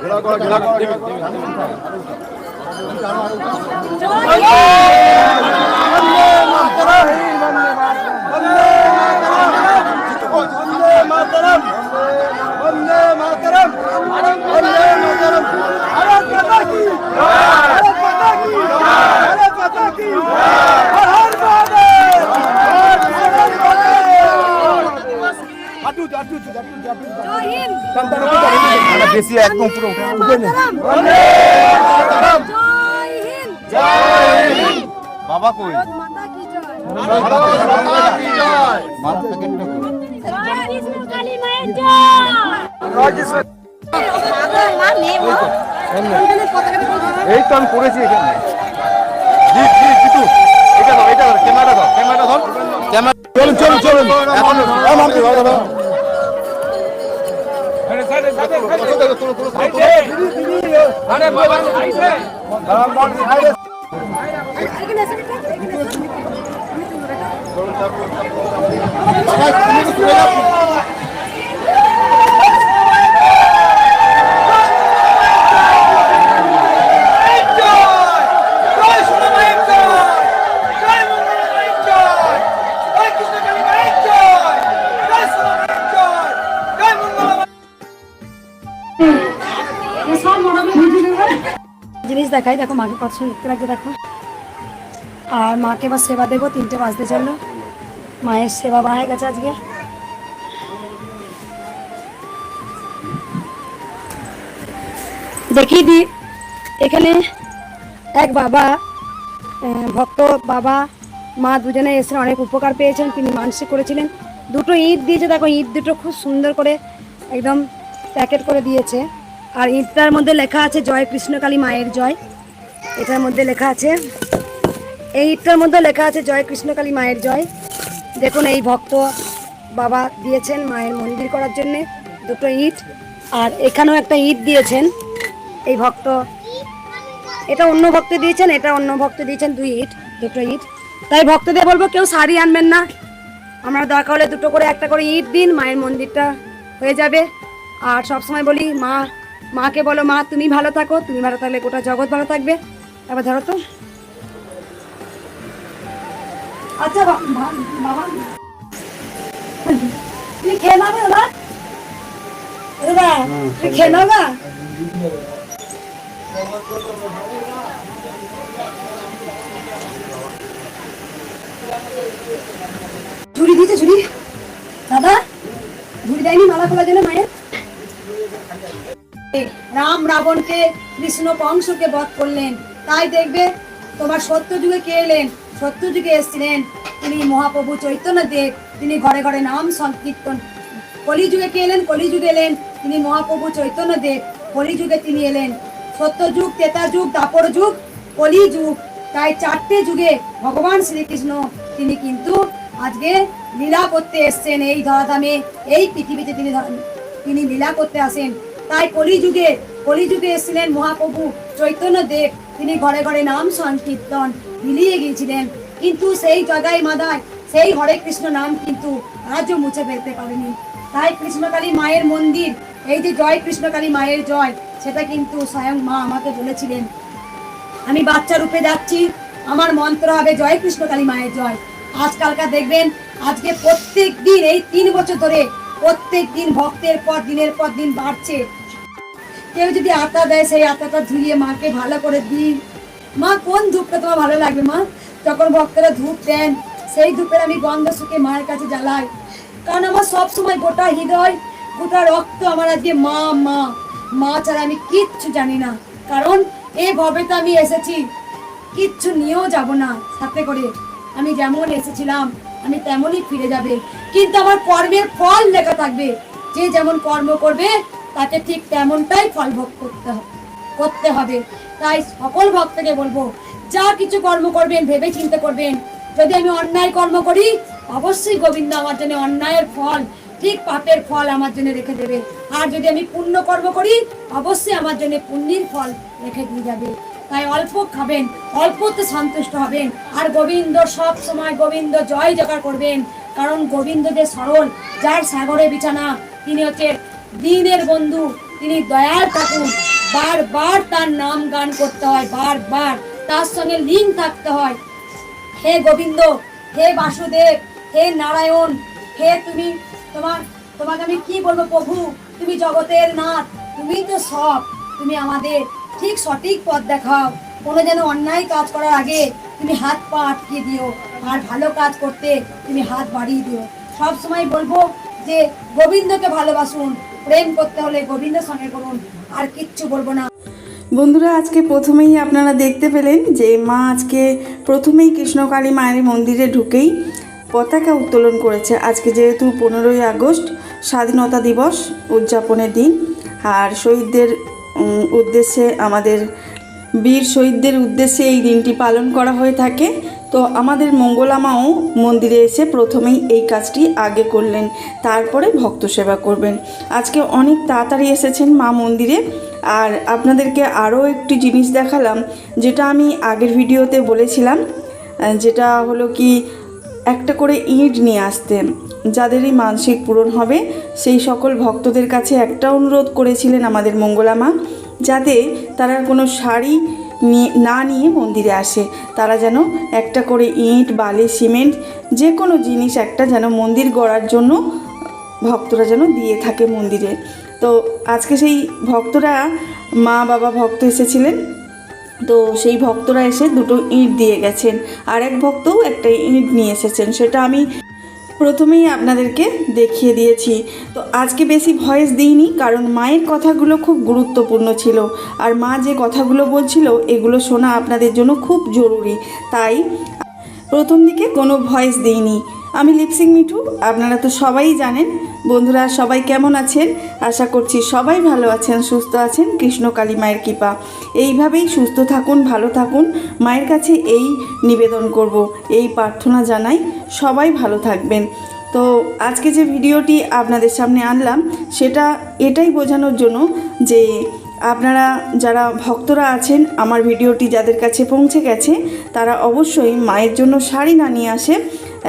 ঘোড়া ঘোড়া ঘোড়া ঘোড়া বন্দে মাতরম বন্দে মাতরম বন্দে মাতরম ভারত মাতা কি ভারত মাতা কি ভারত মাতা কি হর হর মহাদেব হর হর মহাদেব হাঁটু হাঁটু হাঁটু হাঁটু জয় হিন্দ আমরা বেশি একদম পুরো উঠে নে মাতরম জয় হিন্দ বাবা কই ভারত মাতা কি জয় ভারত মাতা কি জয় মার প্যাকেটটা কই জয় কৃষ্ণ কালী মায়ের জয় পতাকাটা কোথায়? এই তো আমি করেছি এখানে। এটা ধর এটা ধর ক্যামেরা ধর ক্যামেরা ধর। ক্যামেরা চলুন চলুন। চলুন বাবা বাবা আরে বাবা আইছে জয় জয় সোনা মায়ের জয় জয় মঙ্গলা জিনিস দেখাই, দেখো মাকে কত দেখতে লাগছে, দেখো। আর মাকে এবার সেবা দেবো, তিনটে বাজতে চলল। মায়ের সেবা হয়ে গেছে আজকে। দেখিয়ে দি, এখানে এক বাবা ভক্ত বাবা, মা দুজনে এসে অনেক উপকার পেয়েছেন, তিনি মানসিক করেছিলেন। দুটো ঈদ দিয়েছে, দেখো ঈদ দুটো খুব সুন্দর করে একদম প্যাকেট করে দিয়েছে। আর ঈদটার মধ্যে লেখা আছে জয় কৃষ্ণকালী মায়ের জয়। এটার মধ্যে লেখা আছে, এই ঈদটার মধ্যে লেখা আছে জয় কৃষ্ণকালী মায়ের জয়। দেখুন এই ভক্ত বাবা দিয়েছেন মায়ের মন্দির করার জন্য দুটো ইট, আর এখানেও একটা ইট দিয়েছেন এই ভক্ত। এটা অন্য ভক্ত দিয়েছেন, এটা অন্য ভক্ত দিয়েছেন, দুই ইট, দুটো ইট। তাই ভক্তদের বলব কেউ শাড়ি আনবেন না। আমরা দরকার হলে দুটো করে, একটা করে ইট দিন, মায়ের মন্দিরটা হয়ে যাবে। আর সব সময় বলি, মা মাকে বলো মা তুমি ভালো থাকো তুমি ভালো থাকলে গোটা জগৎ ভালো থাকবে। তারপর ধরো তো। আচ্ছা বাবা। তুমি খেয়ে নেবে দাদা দাদা তুমি খেয়ে নেবে ঝুড়ি দিয়েছে ঝুড়ি। দাদা ঝুড়ি দেয়নি মালা খোলার জন্য মায়ের। রাম রাবণকে কৃষ্ণ কংসকে বধ করলেন। তাই দেখবে তোমার সত্য যুগে কে এলেন? সত্য যুগে এসেছিলেন তিনি মহাপ্রভু চৈতন্য দেব তিনি ঘরে ঘরে নাম সংকীর্তন। কলিযুগে কে এলেন? কলিযুগে এলেন তিনি মহাপ্রভু চৈতন্য দেব কলিযুগে তিনি এলেন। সত্য যুগ তেতা যুগ দাপর যুগ কলি যুগ তাই চারটে যুগে ভগবান শ্রীকৃষ্ণ তিনি কিন্তু আজকে লীলা করতে এসছেন এই ধরাধামে। এই পৃথিবীতে তিনি তিনি লীলা করতে আসেন। তাই কলিযুগে কলিযুগে এসেছিলেন মহাপ্রভু চৈতন্য দেব। তিনি ঘরে ঘরে নাম সংকীর্তন মিলিয়ে গিয়েছিলেন। কিন্তু সেই জগাই মাদায় সেই হরে কৃষ্ণ নাম কিন্তু আজও মুছে ফেলতে পারেনি। তাই কৃষ্ণকালী মায়ের মন্দির, এই যে জয় কৃষ্ণকালী মায়ের জয়, সেটা কিন্তু স্বয়ং মা আমাকে বলেছিলেন। আমি বাচ্চা রূপে যাচ্ছি, আমার মন্ত্র হবে জয় কৃষ্ণকালী মায়ের জয়। আজকালকার দেখবেন, আজকে প্রত্যেক দিন, এই তিন বছর ধরে প্রত্যেক দিন ভক্তের পর, দিনের পর দিন বাড়ছে। কেউ যদি আটা দেয়, সেই আটাটা ধুইয়ে মাকে ভালো করে দিই মা, কোন ধূপটা তোমার ভালো লাগবে মা? যখন ভক্তরা ধূপ দেন, সেই ধূপের আমি গন্ধ শুকে মায়ের কাছে জ্বালাই। কারণ আমার সব সময় গোটা হৃদয়, গোটা রক্ত আমার আজকে মা মা মা ছাড়া আমি কিচ্ছু জানি না। কারণ এই ভবে তো আমি এসেছি। কিচ্ছু নিয়েও যাব না সাথে করে। আমি যেমন এসেছিলাম, আমি তেমনই ফিরে যাবে। কিন্তু আমার কর্মের ফল লেখা থাকবে। যে যেমন কর্ম করবে তাকে ঠিক তেমনটাই ফল ভোগ করতে হবে করতে হবে। তাই সকল ভক্তকে বলব, যা কিছু কর্ম করবেন ভেবে চিন্তে করবেন, যদি আমি অন্যায় কর্ম করি, অবশ্যই গোবিন্দ আমার জন্য অন্যায়ের ফল, ঠিক পাপের ফল আমার জন্য রেখে দেবে। আর যদি আমি পুণ্য কর্ম করি, অবশ্যই আমার জন্য পুণ্যের ফল রেখে দিয়ে যাবে। তাই অল্প খাবেন, অল্পতে সন্তুষ্ট হবেন। আর গোবিন্দ সব সময় গোবিন্দ জয় জগার করবেন। কারণ গোবিন্দ যে সরল যার সাগরে বিছানা, তিনি হচ্ছে দিনের বন্ধু, তিনি দয়াল ঠাকুর। বারবার তার নাম গান করতে হয়, বারবার। তার সঙ্গে লিঙ্ক থাকতে হয়। হে গোবিন্দ, হে বাসুদেব, হে নারায়ণ, হে তুমি তোমার, তোমাকে আমি কি বলব প্রভু? তুমি জগতের নাথ, তুমি তো সব তুমি আমাদের ঠিক সঠিক পথ দেখাও। কোনো যেন অন্যায় কাজ করার আগে তুমি হাত পা আটকে দিও, আর ভালো কাজ করতে তুমি হাত বাড়িয়ে দিও। সব সময় বলব যে, গোবিন্দকে ভালোবাসুন প্রেম করতে হলে গোবিন্দের সঙ্গে করুন, আর কিচ্ছু বলব না। বন্ধুরা, আজকে প্রথমেই আপনারা দেখতে পেলেন যে মা আজকে প্রথমেই কৃষ্ণকালী মায়ের মন্দিরে ঢুকেই পতাকা উত্তোলন করেছে। আজকে যেহেতু পনেরোই আগস্ট, স্বাধীনতা দিবস উদযাপনের দিন, আর শহীদদের উদ্দেশ্যে আমাদের, বীর শহীদদের উদ্দেশ্যে এই দিনটি পালন করা হয়ে থাকে। তো আমাদের মঙ্গলামাও মন্দিরে এসে প্রথমেই এই কাজটি আগে করলেন, তারপরে ভক্ত সেবা করবেন। আজকে অনেক তাড়াতাড়ি এসেছেন মা মন্দিরে। আর আপনাদেরকে আরও একটি জিনিস দেখালাম, যেটা আমি আগের ভিডিওতে বলেছিলাম যেটা হলো কি, একটা করে ইট নিয়ে আসতেন যাদেরই মানসিক পূরণ হবে, সেই সকল ভক্তদের কাছে একটা অনুরোধ করেছিলেন আমাদের মঙ্গলামা, যাতে তারা কোনো শাড়ি নিয়ে, না নিয়ে মন্দিরে আসে। তারা যেন একটা করে ইট, বালি, সিমেন্ট, যে কোনো জিনিস একটা যেন মন্দির গড়ার জন্য ভক্তরা যেন দিয়ে থাকে মন্দিরে। তো আজকে সেই ভক্তরা, মা, বাবা ভক্ত এসেছিলেন। তো সেই ভক্তরা এসে দুটো ইঁট দিয়ে গেছেন। আর এক ভক্তও একটা ইঁট নিয়ে এসেছেন। সেটা আমি প্রথমেই আপনাদেরকে দেখিয়ে দিয়েছি। তো আজকে বেশি ভয়েস দিইনি, কারণ মায়ের কথাগুলো খুব গুরুত্বপূর্ণ ছিল। আর মা যে কথাগুলো বলছিল, এগুলো শোনা আপনাদের জন্য খুব জরুরি। তাই প্রথম দিকে কোনো ভয়েস দিইনি। আমি লিপসিং মিঠু, আপনারা তো সবাই জানেন। বন্ধুরা, সবাই কেমন আছেন? আশা করছি সবাই ভালো আছেন, সুস্থ আছেন। কৃষ্ণকালী মায়ের কৃপা। এইভাবেই সুস্থ থাকুন, ভালো থাকুন। মায়ের কাছে এই নিবেদন করব, এই প্রার্থনা জানাই। সবাই ভালো থাকবেন। তো আজকে যে ভিডিওটি আপনাদের সামনে আনলাম, সেটা এটাই বোঝানোর জন্য যে আপনারা যারা ভক্তরা আছেন, আমার ভিডিওটি যাদের কাছে পৌঁছে গেছে, তারা অবশ্যই মায়ের জন্য শাড়ি না নিয়ে আসে,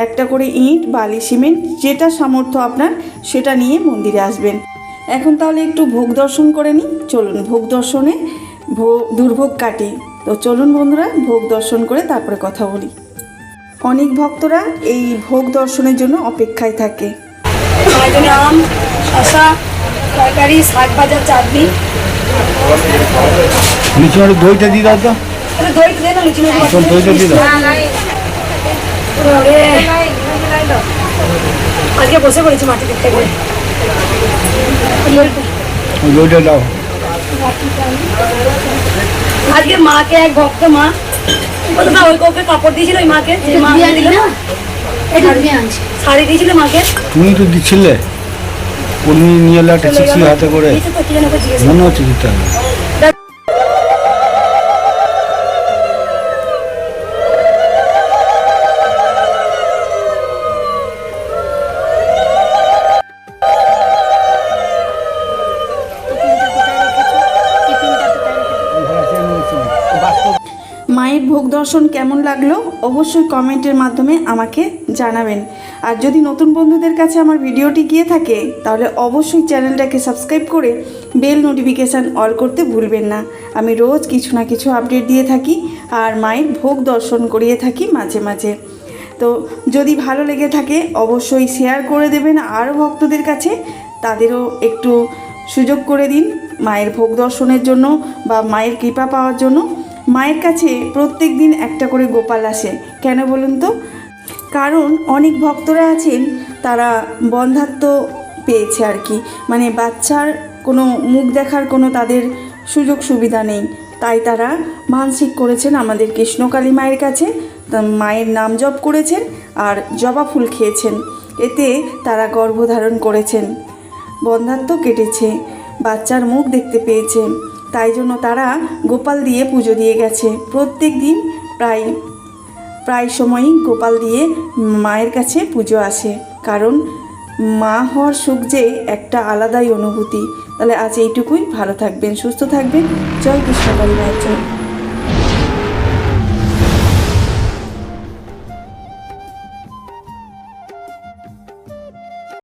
একটা করে ইট, বালি, সিমেন্ট, যেটা সামর্থ্য আপনার, সেটা নিয়ে মন্দিরে আসবেন। এখন তাহলে একটু ভোগ দর্শন করে নিই। চলুন ভোগ দর্শনে ভোগ, দুর্ভোগ কাটি। তো চলুন বন্ধুরা, ভোগ দর্শন করে তারপরে কথা বলি। অনেক ভক্তরা এই ভোগ দর্শনের জন্য অপেক্ষায় থাকে। আম শশা তরকারি শাক ভাজা চাটনি। নিচে দইটা দিয়ে দাও তো। তাহলে দে না লুচি দইটা দিয়ে দাও। আজকে বসে পড়েছি মাটি দেখতে করে দইটা দাও। আজকে মাকে এক ভক্ত মা না ওই কাউকে কাপড় দিয়েছিল ওই মাকে যে মা দিল। শাড়ি দিয়েছিল মাকে। তুমি তো দিচ্ছিলে উনি নিয়ে এলে একটা চিঠি হাতে করে। মনে হচ্ছে দিতে হবে দর্শন কেমন লাগল অবশ্যই কমেন্টের মাধ্যমে আমাকে জানাবেন। আর যদি নতুন বন্ধুদের কাছে আমার ভিডিওটি গিয়ে থাকে, তাহলে অবশ্যই চ্যানেলটাকে সাবস্ক্রাইব করে বেল নোটিফিকেশান অল করতে ভুলবেন না। আমি রোজ কিছু না কিছু আপডেট দিয়ে থাকি আর মায়ের ভোগ দর্শন করিয়ে থাকি মাঝে মাঝে। তো যদি ভালো লেগে থাকে, অবশ্যই শেয়ার করে দেবেন আরও ভক্তদের কাছে। তাদেরও একটু সুযোগ করে দিন মায়ের ভোগ দর্শনের জন্য বা মায়ের কৃপা পাওয়ার জন্য। মায়ের কাছে প্রত্যেক দিন একটা করে গোপাল আসে। কেন বলুন তো? কারণ অনেক ভক্তরা আছেন, তারা বন্ধাত্ম পেয়েছে আর কি। মানে বাচ্চার কোনো মুখ দেখার কোনো তাদের সুযোগ সুবিধা নেই। তাই তারা মানসিক করেছেন আমাদের কৃষ্ণকালী মায়ের কাছে মায়ের নাম জপ করেছেন আর জবা ফুল খেয়েছেন। এতে তারা গর্ভধারণ করেছেন। বন্ধাত্ম কেটেছে, বাচ্চার মুখ দেখতে পেয়েছে। তাই জন্য তারা গোপাল দিয়ে পুজো দিয়ে গেছে। প্রত্যেক দিন প্রায় প্রায় সময়ই গোপাল দিয়ে মায়ের কাছে পুজো আসে। কারণ মা হওয়ার সুখ যে একটা আলাদাই অনুভূতি। তাহলে আজ এইটুকুই। ভালো থাকবেন, সুস্থ থাকবেন। জয় কৃষ্ণ মায়ের জয়।